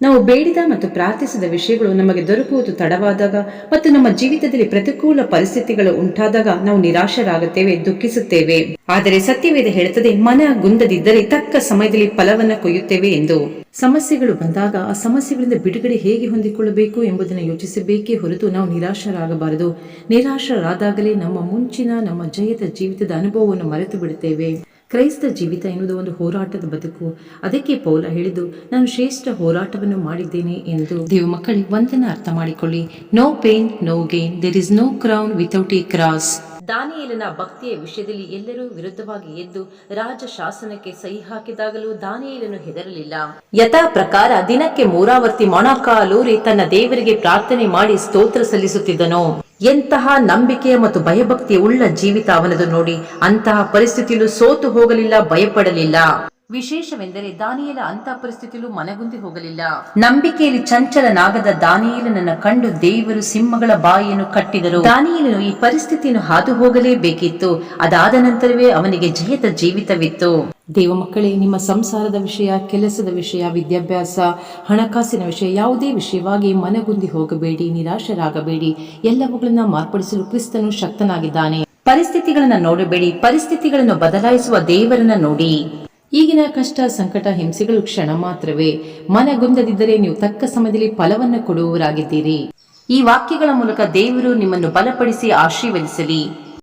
ನಾವು ಬೇಡಿದ ಮತ್ತು ಪ್ರಾರ್ಥಿಸಿದ ವಿಷಯಗಳು ನಮಗೆ ದೊರಕುವುದು ತಡವಾದಾಗ ಮತ್ತು ನಮ್ಮ ಜೀವಿತದಲ್ಲಿ ಪ್ರತಿಕೂಲ ಪರಿಸ್ಥಿತಿಗಳು ಉಂಟಾದಾಗ ನಾವು ನಿರಾಶರಾಗುತ್ತೇವೆ, ದುಃಖಿಸುತ್ತೇವೆ. ಆದರೆ ಸತ್ಯವೇದ ಹೇಳುತ್ತದೆ, ಮನ ಗುಂದದಿದ್ದರೆ ತಕ್ಕ ಸಮಯದಲ್ಲಿ ಫಲವನ್ನು ಕೊಯ್ಯುತ್ತೇವೆ ಎಂದು. ಸಮಸ್ಯೆಗಳು ಬಂದಾಗ ಆ ಸಮಸ್ಯೆಗಳಿಂದ ಬಿಡುಗಡೆ ಹೇಗೆ ಹೊಂದಿಕೊಳ್ಳಬೇಕು ಎಂಬುದನ್ನು ಯೋಚಿಸಬೇಕೇ ಹೊರತು ನಾವು ನಿರಾಶರಾಗಬಾರದು. ನಿರಾಶರಾದಾಗಲೇ ನಮ್ಮ ಮುಂಚಿನ ನಮ್ಮ ಜಯದ ಜೀವಿತದ ಅನುಭವವನ್ನು ಮರೆತು ಬಿಡುತ್ತೇವೆ ಕ್ರೈಸ್ತ ಜೀವಿತ ಎನ್ನುವುದು ಒಂದು ಹೋರಾಟದ ಬದುಕು. ಅದಕ್ಕೆ ಪೌಲ ಹೇಳಿದ್ದು, ನಾನು ಶ್ರೇಷ್ಠ ಹೋರಾಟವನ್ನು ಮಾಡಿದ್ದೇನೆ ಎಂದು. ದೇವ ಮಕ್ಕಳಿಗೆ ಒಂದನ್ನು ಅರ್ಥ ಮಾಡಿಕೊಳ್ಳಿ. No pain no gain there is no crown without a cross ದಾನಿಯೇಲನ ಭಕ್ತಿಯ ವಿಷಯದಲ್ಲಿ ಎಲ್ಲರೂ ವಿರುದ್ಧವಾಗಿ ಎದ್ದು ರಾಜ ಶಾಸನಕ್ಕೆ ಸಹಿ ಹಾಕಿದಾಗಲೂ ದಾನಿಯೇಲನು ಹೆದರಲಿಲ್ಲ. ಯಥಾ ಪ್ರಕಾರ ದಿನಕ್ಕೆ ಮೂರಾವರ್ತಿ ಮೊಣಕಾಲೂರಿ ತನ್ನ ದೇವರಿಗೆ ಪ್ರಾರ್ಥನೆ ಮಾಡಿ ಸ್ತೋತ್ರ ಸಲ್ಲಿಸುತ್ತಿದ್ದನು. ಎಂತಹ ನಂಬಿಕೆಯ ಮತ್ತು ಭಯಭಕ್ತಿ ಉಳ್ಳ ಜೀವಿತ ಅವನದು ನೋಡಿ ಅಂತಹ ಪರಿಸ್ಥಿತಿಯಲ್ಲೂ ಸೋತು ಹೋಗಲಿಲ್ಲ, ಭಯಪಡಲಿಲ್ಲ. ವಿಶೇಷವೆಂದರೆ ದಾನಿಯಲ ಅಂತ ಪರಿಸ್ಥಿತಿಯಲ್ಲೂ ಮನಗುಂದಿ ಹೋಗಲಿಲ್ಲ. ನಂಬಿಕೆಯಲ್ಲಿ ಚಂಚಲನಾಗದ ದಾನಿಯಲನನ್ನು ಕಂಡು ದೇವರು ಸಿಂಹಗಳ ಬಾಯಿಯನ್ನು ಕಟ್ಟಿದರು. ದಾನಿಯಲನು ಈ ಪರಿಸ್ಥಿತಿಯನ್ನು ಹಾದು ಹೋಗಲೇಬೇಕಿತ್ತು. ಅದಾದ ನಂತರವೇ ಅವನಿಗೆ ಜಯದ ಜೀವಿತವಿತ್ತು. ದೇವ ಮಕ್ಕಳೇ ನಿಮ್ಮ ಸಂಸಾರದ ವಿಷಯ ಕೆಲಸದ ವಿಷಯ ವಿದ್ಯಾಭ್ಯಾಸ ಹಣಕಾಸಿನ ವಿಷಯ ಯಾವುದೇ ವಿಷಯವಾಗಿ ಮನಗುಂದಿ ಹೋಗಬೇಡಿ ನಿರಾಶರಾಗಬೇಡಿ. ಎಲ್ಲವುಗಳನ್ನ ಮಾರ್ಪಡಿಸಲು ಕ್ರಿಸ್ತನು ಶಕ್ತನಾಗಿದ್ದಾನೆ. ಪರಿಸ್ಥಿತಿಗಳನ್ನ ನೋಡಬೇಡಿ. ಪರಿಸ್ಥಿತಿಗಳನ್ನು ಬದಲಾಯಿಸುವ ದೇವರನ್ನ ನೋಡಿ. ಈಗಿನ ಕಷ್ಟ, ಸಂಕಟ, ಹಿಂಸೆಗಳು ಕ್ಷಣ ಮಾತ್ರವೇ. ಮನಗುಂದದಿದ್ದರೆ ನೀವು ತಕ್ಕ ಸಮಯದಲ್ಲಿ ಫಲವನ್ನು ಕೊಡುವವರಾಗಿದ್ದೀರಿ. ಈ ವಾಕ್ಯಗಳ ಮೂಲಕ ದೇವರು ನಿಮ್ಮನ್ನು ಬಲಪಡಿಸಿ ಆಶೀರ್ವದಿಸಲಿ.